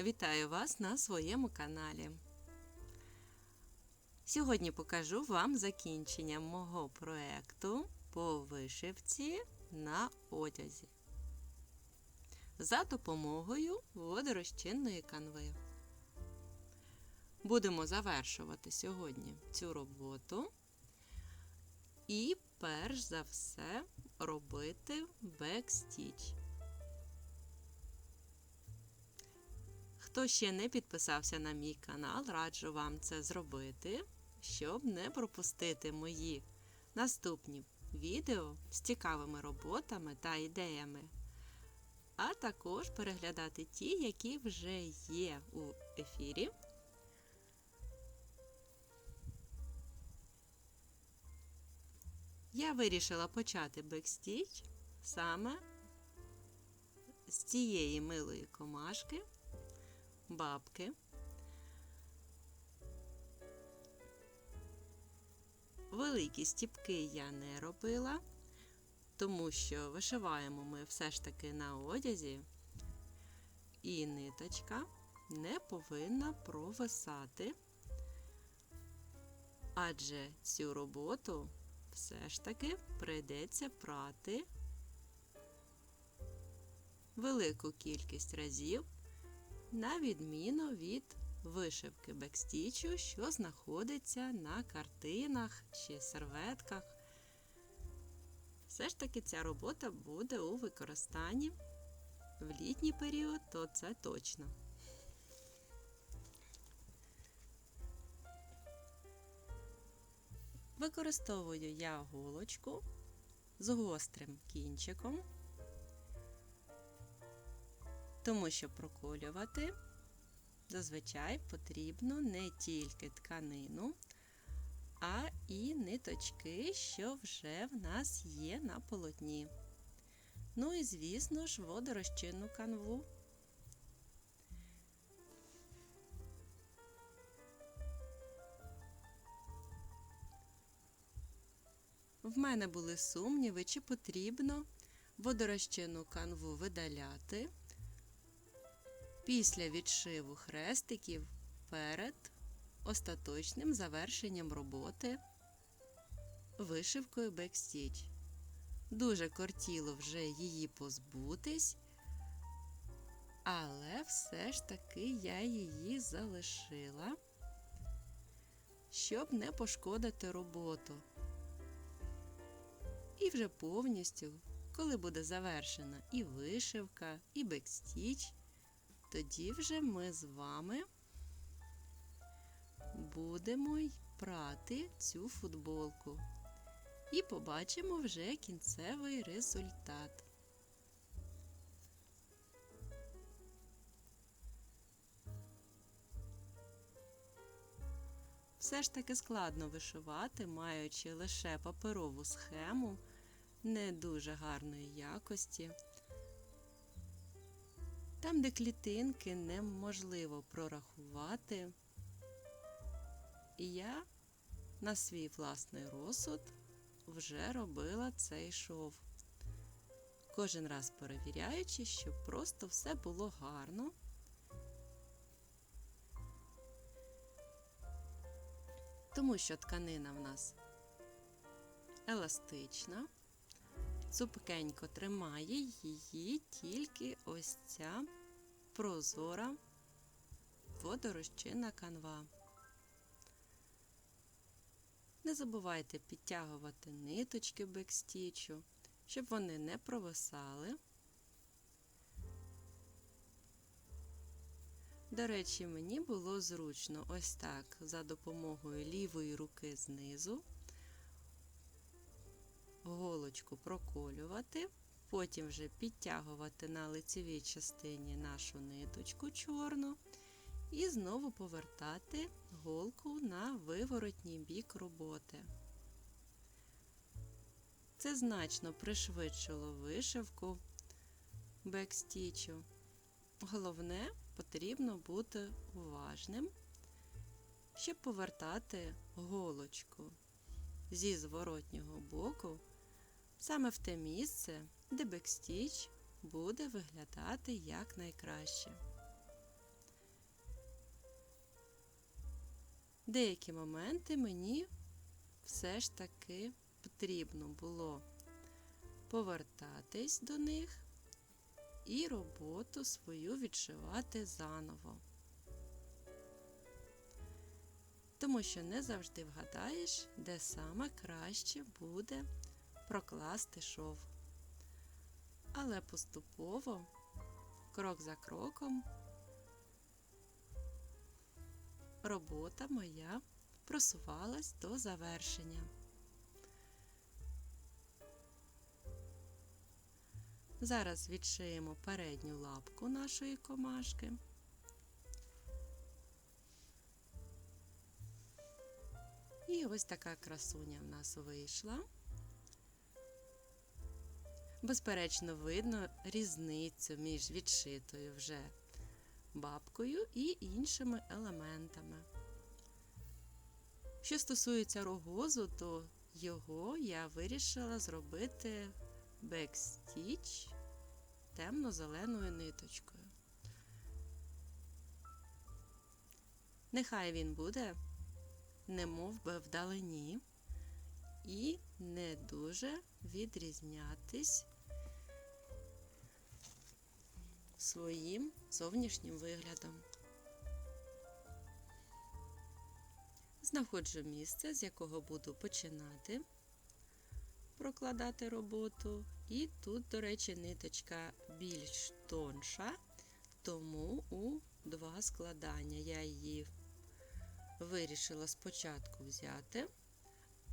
Вітаю вас на своєму каналі. Сьогодні покажу вам закінчення мого проєкту по вишивці на одязі за допомогою водорозчинної канви. Будемо завершувати сьогодні цю роботу і перш за все робити бекстіч. Хто ще не підписався на мій канал, раджу вам це зробити, щоб не пропустити мої наступні відео з цікавими роботами та ідеями, а також переглядати ті, які вже є у ефірі. Я вирішила почати бекстіч саме з цієї милої комашки бабки. Великі стіпки я не робила, тому що вишиваємо ми все ж таки на одязі, і ниточка не повинна провисати, адже цю роботу все ж таки прийдеться прати велику кількість разів на відміну від вишивки бекстічу, що знаходиться на картинах чи серветках. Все ж таки ця робота буде у використанні в літній період, то це точно. Використовую я голочку з гострим кінчиком тому що проколювати зазвичай потрібно не тільки тканину, а і ниточки, що вже в нас є на полотні. Ну і, звісно ж, водорозчинну канву. В мене були сумніви, чи потрібно водорозчинну канву видаляти після відшиву хрестиків перед остаточним завершенням роботи вишивкою бекстіч. Дуже кортіло вже її позбутись, але все ж таки я її залишила, щоб не пошкодити роботу. І вже повністю, коли буде завершена і вишивка, і бекстіч, тоді вже ми з вами будемо прати цю футболку. І побачимо вже кінцевий результат. Все ж таки складно вишивати, маючи лише паперову схему не дуже гарної якості. Там, де клітинки неможливо прорахувати, і я на свій власний розсуд вже робила цей шов. Кожен раз перевіряючи, щоб просто все було гарно. Тому що тканина в нас еластична цупкенько тримає її тільки ось ця прозора водорозчинна канва. Не забувайте підтягувати ниточки бекстічу, щоб вони не провисали. До речі, мені було зручно ось так за допомогою лівої руки знизу голочку проколювати, потім вже підтягувати на лицевій частині нашу ниточку чорну і знову повертати голку на виворотній бік роботи. Це значно пришвидшило вишивку бекстічу. Головне, потрібно бути уважним, щоб повертати голочку зі зворотнього боку саме в те місце, де бекстіч буде виглядати якнайкраще. Деякі моменти мені все ж таки потрібно було повертатись до них і роботу свою відшивати заново. Тому що не завжди вгадаєш, де саме краще буде прокласти шов. Але поступово, крок за кроком, робота моя просувалась до завершення. Зараз відшиємо передню лапку нашої комашки. І ось така красуня в нас вийшла. Безперечно, видно різницю між відшитою вже бабкою і іншими елементами. Що стосується рогозу, то його я вирішила зробити бекстіч темно-зеленою ниточкою. Нехай він буде, немов би вдалині, і не дуже відрізнятись своїм зовнішнім виглядом. Знаходжу місце, з якого буду починати прокладати роботу. І тут, до речі, ниточка більш тонша, тому у два складання. Я її вирішила спочатку взяти,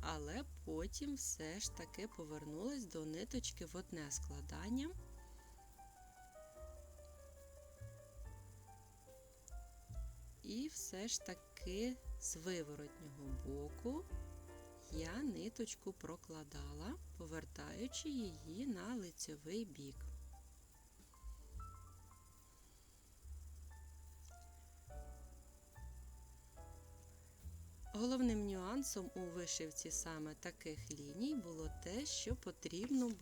але потім все ж таки повернулась до ниточки в одне складання. Все ж таки з виворотнього боку я ниточку прокладала, повертаючи її на лицьовий бік. Головним нюансом у вишивці саме таких ліній було те, що потрібно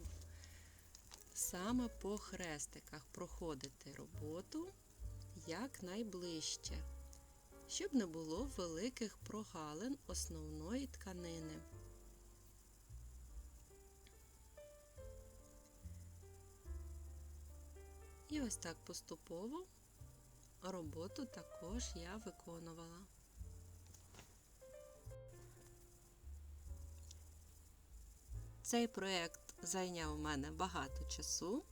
саме по хрестиках проходити роботу якнайближче щоб не було великих прогалин основної тканини. І ось так поступово роботу також я виконувала. Цей проєкт зайняв у мене багато часу,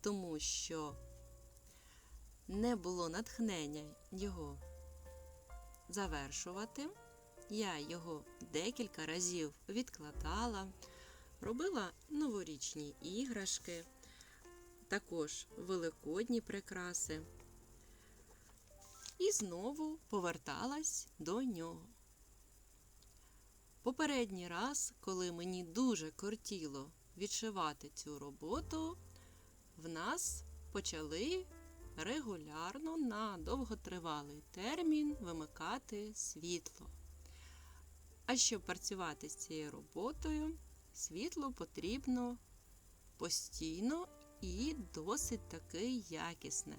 тому що не було натхнення його завершувати. Я його декілька разів відкладала, робила новорічні іграшки, також великодні прикраси. І знову поверталась до нього. Попередній раз, коли мені дуже кортіло відшивати цю роботу, в нас почали регулярно на довготривалий термін вимикати світло. А щоб працювати з цією роботою, світло потрібно постійно і досить таки якісне.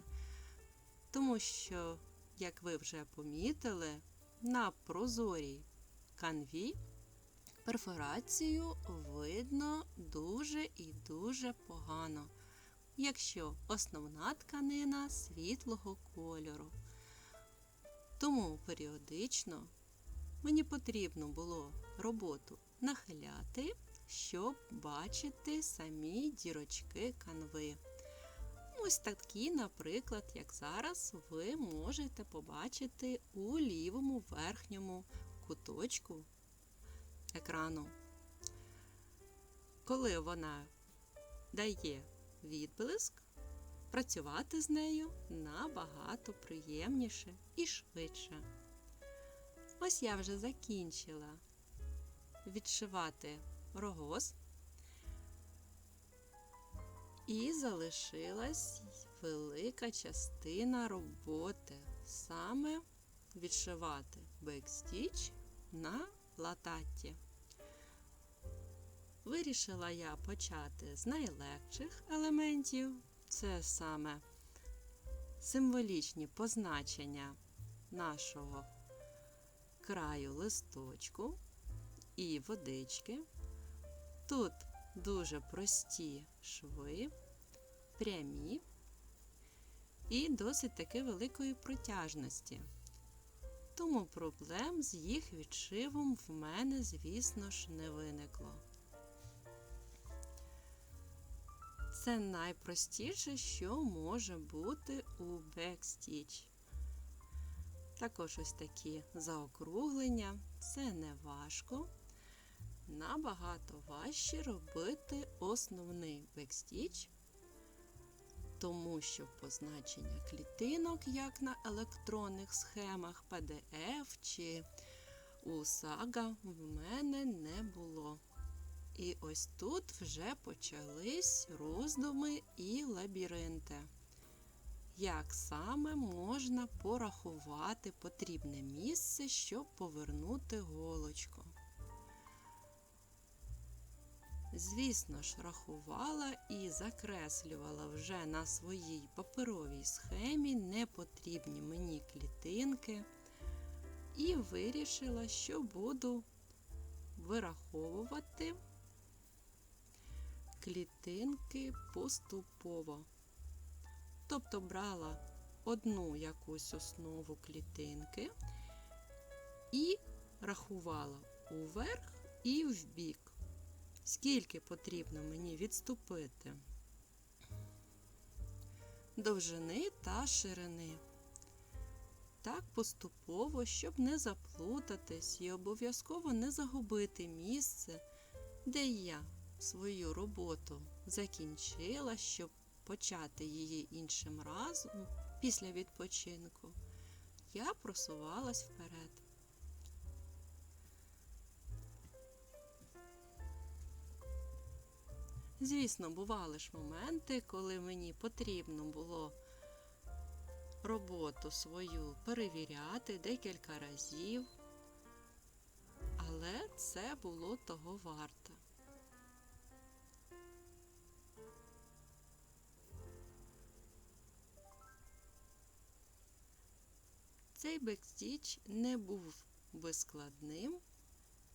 Тому що, як ви вже помітили, на прозорій канві перфорацію видно дуже і дуже погано якщо основна тканина світлого кольору. Тому періодично мені потрібно було роботу нахиляти, щоб бачити самі дірочки канви. Ось такі, наприклад, як зараз, ви можете побачити у лівому верхньому куточку екрану. Коли вона дає відблиск, працювати з нею набагато приємніше і швидше. Ось я вже закінчила відшивати рогоз і залишилась велика частина роботи саме відшивати бекстіч на лататті. Вирішила я почати з найлегших елементів, це саме символічні позначення нашого краю листочку і водички. Тут дуже прості шви, прямі і досить таки великої протяжності. Тому проблем з їх відшивом в мене, звісно ж, не виникло. Це найпростіше, що може бути у бекстіч. Також ось такі заокруглення, це не важко. Набагато важче робити основний бекстіч, тому що позначення клітинок, як на електронних схемах PDF чи у Saga, в мене не було. І ось тут вже почались роздуми і лабіринти. Як саме можна порахувати потрібне місце, щоб повернути голочку? Звісно ж, рахувала і закреслювала вже на своїй паперовій схемі непотрібні мені клітинки, і вирішила, що буду вираховувати клітинки поступово. Тобто брала одну якусь основу клітинки і рахувала уверх і вбік. Скільки потрібно мені відступити довжини та ширини. Так поступово, щоб не заплутатись і обов'язково не загубити місце, де я свою роботу закінчила, щоб почати її іншим разом після відпочинку, я просувалась вперед. Звісно, бували ж моменти, коли мені потрібно було роботу свою перевіряти декілька разів, але це було того варто. Цей бекстіч не був би складним,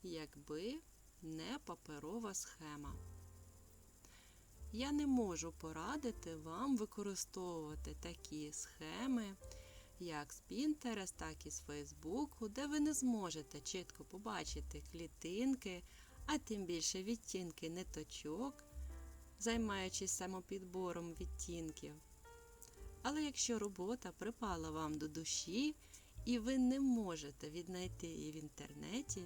якби не паперова схема. Я не можу порадити вам використовувати такі схеми, як з Pinterest, так і з Facebook, де ви не зможете чітко побачити клітинки, а тим більше відтінки ниточок, займаючись самопідбором відтінків. Але якщо робота припала вам до душі, і ви не можете віднайти її в інтернеті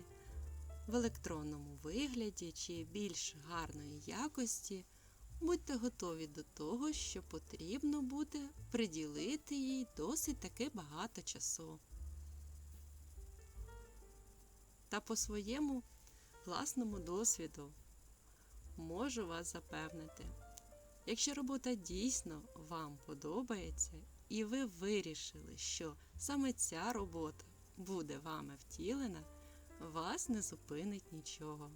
в електронному вигляді чи більш гарної якості, будьте готові до того, що потрібно буде приділити їй досить таки багато часу. Та по своєму власному досвіду можу вас запевнити, якщо робота дійсно вам подобається, і ви вирішили, що саме ця робота буде вами втілена, вас не зупинить нічого.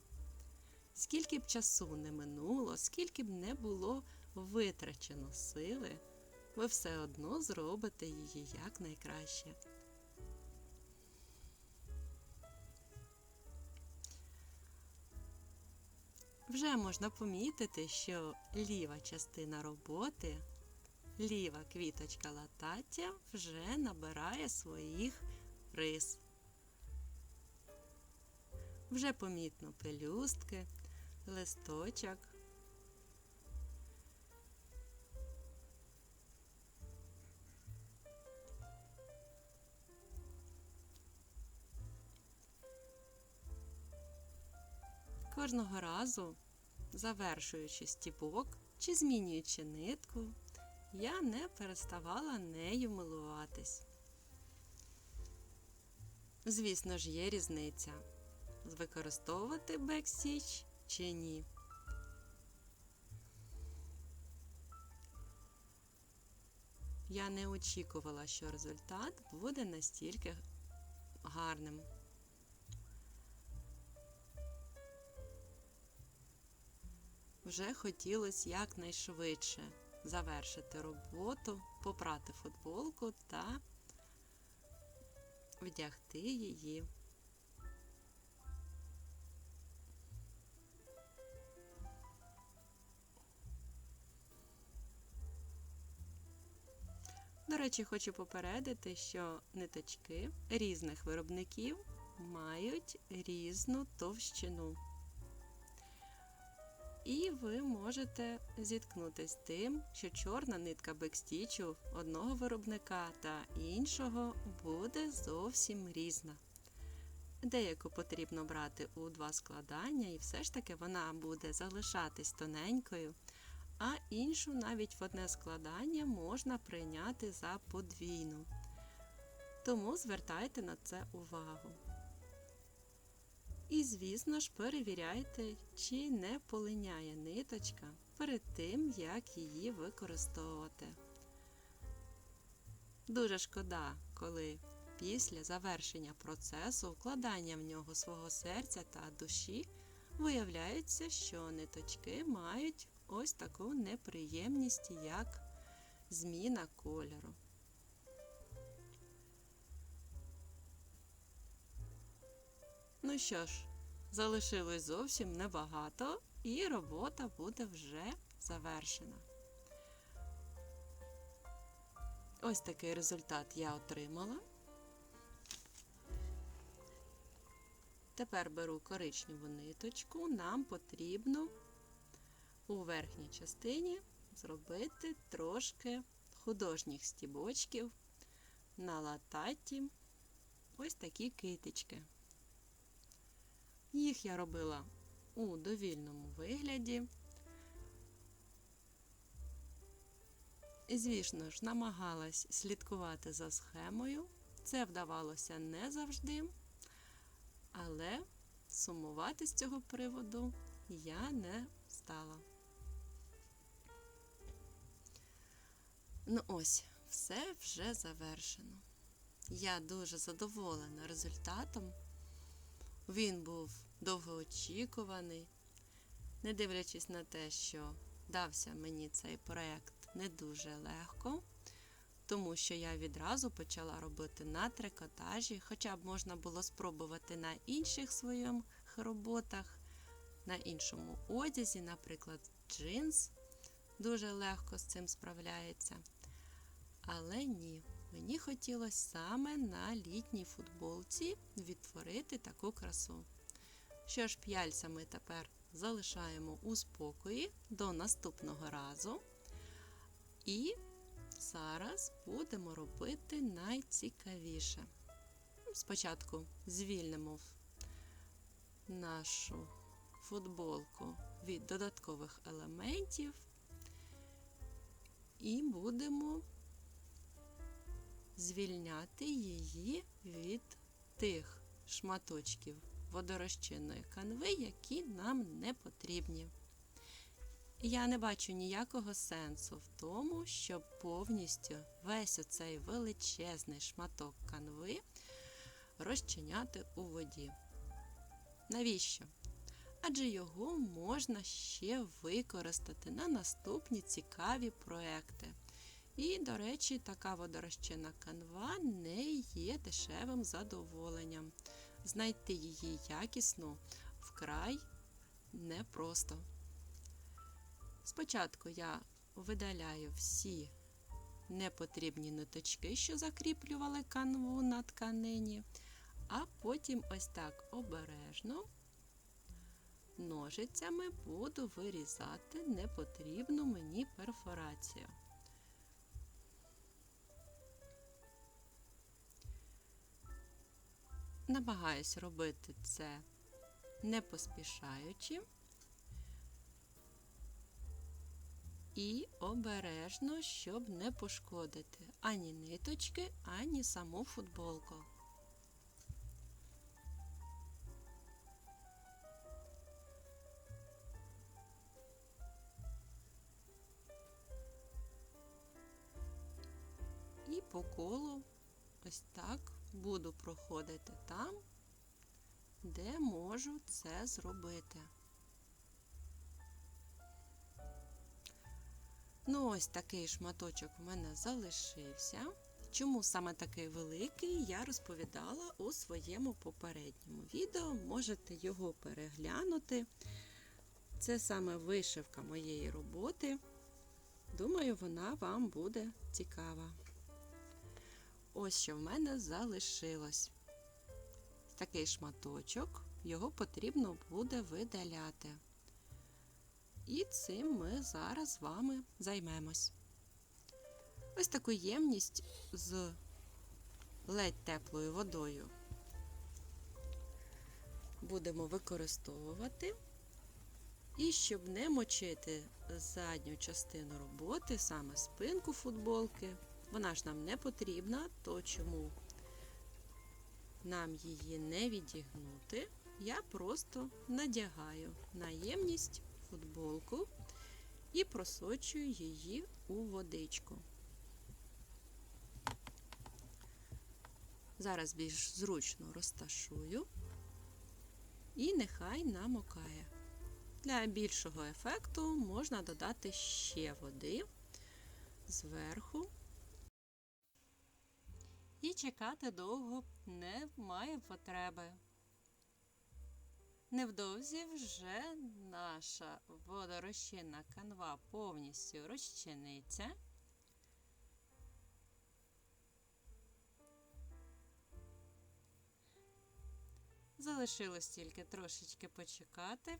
Скільки б часу не минуло, скільки б не було витрачено сили, ви все одно зробите її якнайкраще. Вже можна помітити, що ліва частина роботи, ліва квіточка латаття вже набирає своїх рис. Вже помітно пелюстки, листочок. Кожного разу, завершуючи стібок чи змінюючи нитку, я не переставала нею милуватись. Звісно ж, є різниця використовувати бекстіч чи ні. Я не очікувала, що результат буде настільки гарним. Вже хотілося якнайшвидше завершити роботу, попрати футболку та вдягти її. До речі, хочу попередити, що ниточки різних виробників мають різну товщину. І ви можете зіткнутися з тим, що чорна нитка бекстічу одного виробника та іншого буде зовсім різна. Деяку потрібно брати у два складання, і все ж таки вона буде залишатись тоненькою, а іншу навіть в одне складання можна прийняти за подвійну. Тому звертайте на це увагу. І, звісно ж, перевіряйте, чи не полиняє ниточка перед тим, як її використовувати. Дуже шкода, коли після завершення процесу вкладання в нього свого серця та душі виявляється, що ниточки мають ось таку неприємність, як зміна кольору. Ну що ж, залишилось зовсім небагато, і робота буде вже завершена. Ось такий результат я отримала. Тепер беру коричневу ниточку, нам потрібно у верхній частині зробити трошки художніх стібочків на лататі ось такі китички. Їх я робила у довільному вигляді. І, звісно ж, намагалась слідкувати за схемою. Це вдавалося не завжди, але сумувати з цього приводу я не стала. Ну ось, все вже завершено. Я дуже задоволена результатом. Він був довгоочікуваний, не дивлячись на те, що дався мені цей проєкт не дуже легко, тому що я відразу почала робити на трикотажі, хоча б можна було спробувати на інших своїх роботах, на іншому одязі, наприклад, джинс дуже легко з цим справляється. Але ні, мені хотілося саме на літній футболці відтворити таку красу. Що ж, п'яльця ми тепер залишаємо у спокої до наступного разу. І зараз будемо робити найцікавіше. Спочатку звільнимо нашу футболку від додаткових елементів і будемо звільняти її від тих шматочків водорозчинної канви, які нам не потрібні. Я не бачу ніякого сенсу в тому, щоб повністю весь оцей величезний шматок канви розчиняти у воді. Навіщо? Адже його можна ще використати на наступні цікаві проекти. І, до речі, така водорозчинна канва не є дешевим задоволенням. Знайти її якісну вкрай непросто. Спочатку я видаляю всі непотрібні ниточки, що закріплювали канву на тканині, а потім ось так обережно ножицями буду вирізати непотрібну мені перфорацію. Намагаюсь робити це не поспішаючи і обережно, щоб не пошкодити ані ниточки, ані саму футболку. І по колу ось так буду проходити там, де можу це зробити. Ну, ось такий шматочок у мене залишився. Чому саме такий великий, я розповідала у своєму попередньому відео. Можете його переглянути. Це саме вишивка моєї роботи. Думаю, вона вам буде цікава. Ось що в мене залишилось. Такий шматочок, його потрібно буде видаляти. І цим ми зараз з вами займемось. Ось таку ємність з ледь теплою водою будемо використовувати. І щоб не мочити задню частину роботи, саме спинку футболки, вона ж нам не потрібна, то чому нам її не відігнути, я просто надягаю на ємність футболку і просочую її у водичку. Зараз більш зручно розташую і нехай намокає. Для більшого ефекту можна додати ще води зверху. І чекати довго немає потреби. Невдовзі вже наша водорозчинна канва повністю розчиниться. Залишилось тільки трошечки почекати.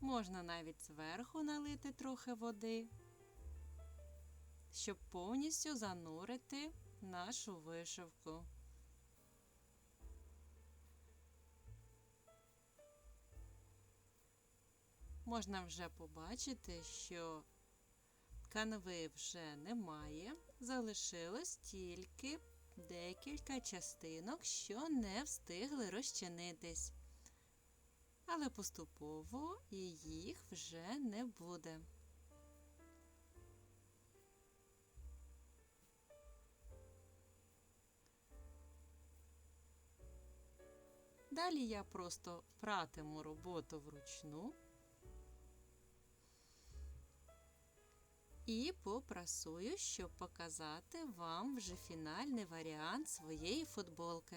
Можна навіть зверху налити трохи води, щоб повністю занурити нашу вишивку. Можна вже побачити, що канви вже немає, залишилось тільки декілька частинок, що не встигли розчинитись. Але поступово їх вже не буде. Далі я просто пратиму роботу вручну і попрасую, щоб показати вам вже фінальний варіант своєї футболки.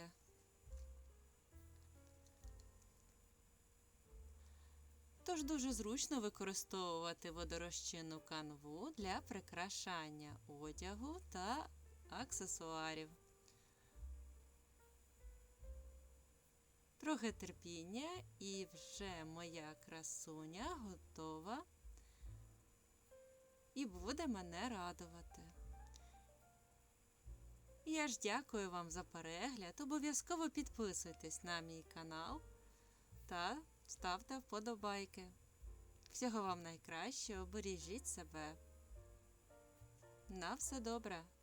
Тож дуже зручно використовувати водорозчинну канву для прикрашання одягу та аксесуарів. Трохи терпіння і вже моя красуня готова і буде мене радувати. Я ж дякую вам за перегляд. Обов'язково підписуйтесь на мій канал та ставте вподобайки. Всього вам найкращого, бережіть себе. На все добре!